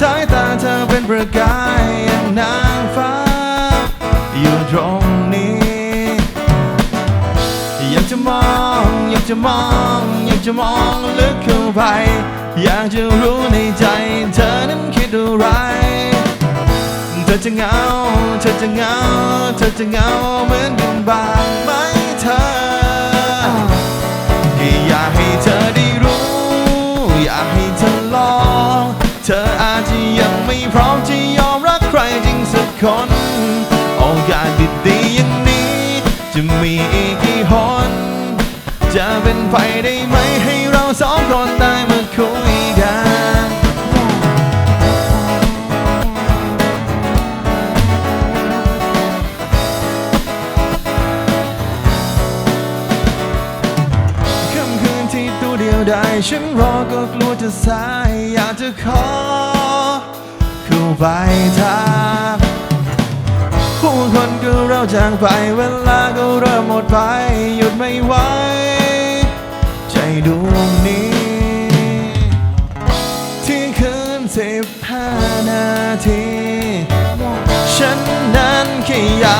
สายตาเธอเป็นประกายอย่างนางฟ้า อยู่ตรงนี้ อยากจะมอง อยากจะมอง อยากจะมองลึกเข้าไป อยากจะรู้ในใจเธอนั้นคิดอะไร เธอจะเหงา เธอจะเหงา เธอจะเหงาเหมือนกันบ้างไหมเธอแค่อยากให้เธอได้รู้อยาก ธออาจจะยังไม่พร้อมจะยอมรักใครจริงสักคนโอกาสดีๆอย่างนี้ จะมีอีกกี่หนจะเป็นไปได้ไหมให้ ตัวเดียวได้ฉันรอก็กลัวจะสายอยากจะขอเข้าไปทางผู้คนก็เราจางไปเวลาก็เริ่มหมดไป หยุดไม่ไหวใจดวงนี้ ที่คืนสิบห้านาที ฉันนั้นแค่อยาก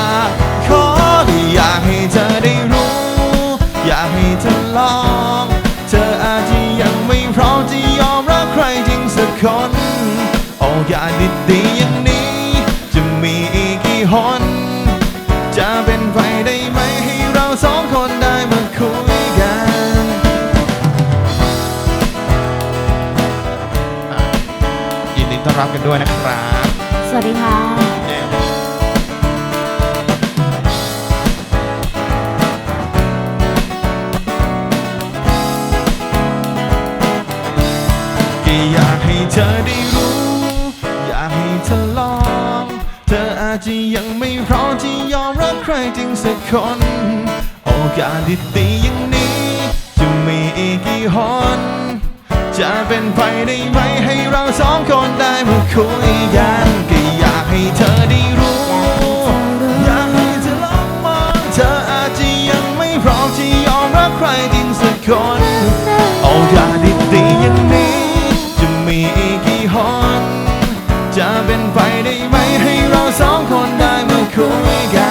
ต้อนรับกันด้วยนะครับ สวัสดีค่ะ ก็อยากให้เธอได้รู้ อยากให้เธอลอง เธออาจจะยังไม่พร้อมที่ยอมรับใครจริงสักคน โอกาสดีๆอย่างนี้ จะมีอีกกี่หน จะเป็นไปได้ไหมให้เราสองคนได้มาคุยกันก็อยากให้เธอได้รู้ อยากให้เธอลองมองเธออาจจะยังไม่พร้อมที่ยอมรับใครจริงสักคนโอกาสดีๆอย่างนี้ จะมีอีกกี่หนจะเป็นไปได้ไหมให้เราสองคนได้มาคุยกัน